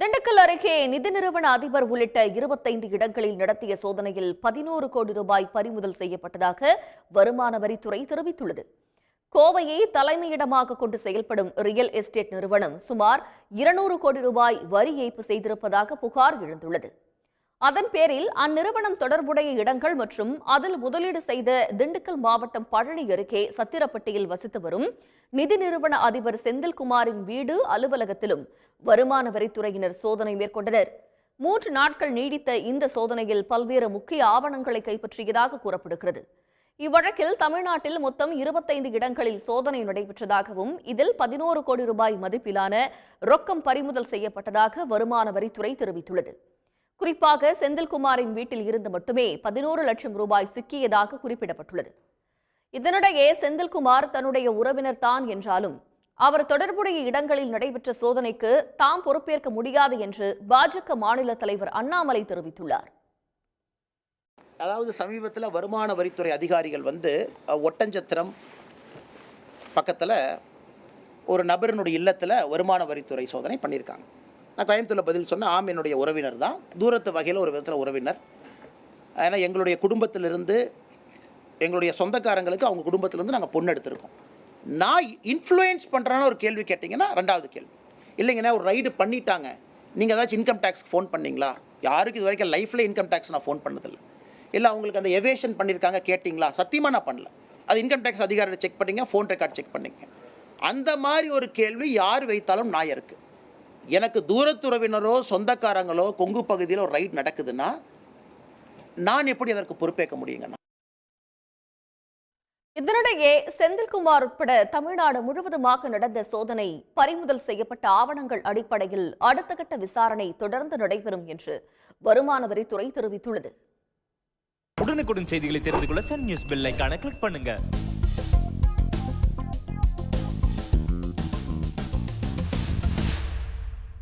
திண்டுக்கல் அருகே நிதி நிறுவன அதிபர் உள்ளிட்ட இருபத்தைந்து இடங்களில் நடத்திய சோதனையில் பதினோரு கோடி ரூபாய் பறிமுதல் செய்யப்பட்டதாக வருமான வரித்துறை தெரிவித்துள்ளது. கோவையை தலைமையிடமாக கொண்டு செயல்படும் ரியல் எஸ்டேட் நிறுவனம் சுமார் இருநூறு கோடி ரூபாய் வரி ஏய்ப்பு செய்திருப்பதாக புகார் எழுந்துள்ளது. அதன் பேரில் அந்நிறுவனம் தொடர்புடைய இடங்கள் மற்றும் அதில் முதலீடு செய்த திண்டுக்கல் மாவட்டம் பழனி அருகே சத்திரப்பட்டியில் வசித்து வரும் நிதி நிறுவன அதிபர் செந்தில்குமாரின் வீடு அலுவலகத்திலும் வருமான வரித்துறையினர் சோதனை மேற்கொண்டனர். மூன்று நாட்கள் நீடித்த இந்த சோதனையில் பல்வேறு முக்கிய ஆவணங்களை கைப்பற்றியதாக கூறப்படுகிறது. இவ்வழக்கில் தமிழ்நாட்டில் மொத்தம் இருபத்தைந்து இடங்களில் சோதனை நடைபெற்றதாகவும் இதில் பதினோரு கோடி ரூபாய் மதிப்பிலான ரொக்கம் பறிமுதல் செய்யப்பட்டதாக வருமான வரித்துறை தெரிவித்துள்ளது. குறிப்பாக செந்தில்குமாரின் வீட்டில் இருந்து மட்டுமே பதினோரு லட்சம் ரூபாய் சிக்கியதாக குறிப்பிடப்பட்டுள்ளது. இதனிடையே செந்தில்குமார் தன்னுடைய உறவினர் தான் என்றாலும் அவர் தொடர்புடைய இடங்களில் நடைபெற்ற சோதனைக்கு தாம் பொறுப்பேற்க முடியாது என்று பாஜக மாநில தலைவர் அண்ணாமலை தெரிவித்துள்ளார். அதாவது சமீபத்தில் வருமான வரித்துறை அதிகாரிகள் வந்து ஒட்டஞ்சத்திரம் பக்கத்தில் ஒரு நபரினுடைய இல்லத்தில் வருமான வரித்துறை சோதனை பண்ணியிருக்காங்க நான் கோயம்புத்தூரில் பதில் சொன்னேன் ஆம் என்னுடைய உறவினர் தான். தூரத்து வகையில் ஒரு விதத்தில் உறவினர். ஏன்னா எங்களுடைய குடும்பத்திலிருந்து எங்களுடைய சொந்தக்காரங்களுக்கு அவங்க குடும்பத்திலேருந்து நாங்கள் பொண்ணு எடுத்திருக்கோம். நான் இன்ஃப்ளூயன்ஸ் பண்ணுறான்னு ஒரு கேள்வி கேட்டிங்கன்னா ரெண்டாவது கேள்வி. இல்லைங்கண்ணா ஒரு ரைடு பண்ணிட்டாங்க. நீங்கள் ஏதாச்சும் இன்கம் டேக்ஸ்க்கு ஃபோன் பண்ணீங்களா? யாருக்கு இது வரைக்கும் லைஃப்பில் இன்கம் டேக்ஸ் நான் ஃபோன் பண்ணதில்லை. இல்லை அவங்களுக்கு அந்த எவேஷன் பண்ணியிருக்காங்க கேட்டிங்களா? சத்தியமாக நான் பண்ணல. அது இன்கம் டேக்ஸ் அதிகாரியை செக் பண்ணிங்க ஃபோன் ரெக்கார்ட் செக் பண்ணிங்க. அந்த மாதிரி ஒரு கேள்வி யார் வைத்தாலும் நான் இருக்குது எனக்கு தூரத்துறவினரோ சொந்தக்காரங்களோ கொங்கு பகுதியில் ஒரு ரைட் நடக்குதுன்னா நான் எப்படி அதற்கு பொறுப்பேற்க முடியுங்கண்ணா இதனிடையே செந்தில்குமார் உட்பட தமிழ்நாடு முழுவதுமாக நடந்த சோதனை பறிமுதல் செய்யப்பட்ட ஆவணங்கள் அடிப்படையில் அடுத்த கட்ட விசாரணை தொடர்ந்து நடைபெறும் என்று வருமான வரித்துறை தெரிவித்துள்ளது. உடனுக்குடன் செய்திகளை தெரிந்து கொள்ள சன் நியூஸ் பெல் கிளிக் பண்ணுங்க.